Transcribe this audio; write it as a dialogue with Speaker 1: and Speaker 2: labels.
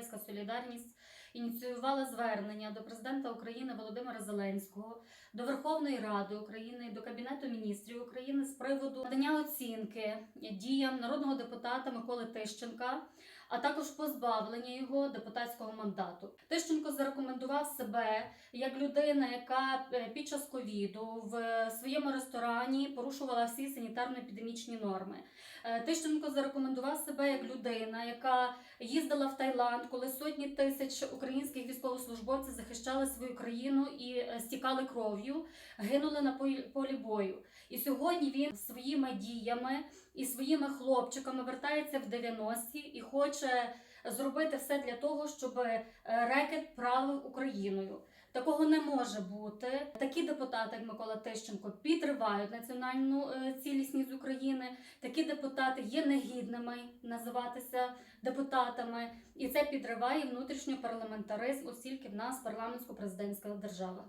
Speaker 1: Європейська Солідарність ініціювала звернення до президента України Володимира Зеленського, до Верховної Ради України, до Кабінету міністрів України з приводу надання оцінки діям народного депутата Миколи Тищенка, а також позбавлення його депутатського мандату. Тищенко зарекомендував себе як людина, яка е, під час ковіду в своєму ресторані порушувала всі санітарно-епідемічні норми. Е, Тищенко зарекомендував себе як людина, яка їздила в Таїланд, коли сотні тисяч українських військовослужбовців захищали свою країну і е, стікали кров'ю, гинули на полі- бою. І сьогодні він своїми діями і своїми хлопчиками вертається в 90-ті і хоче зробити все для того, щоб е, рекет правив Україною. Такого не може бути. Такі депутати, як Микола Тищенко, підривають національну е, цілісність України. Такі депутати є негідними називатися депутатами, і це підриває внутрішній парламентаризм, оскільки в нас парламентсько-президентська держава.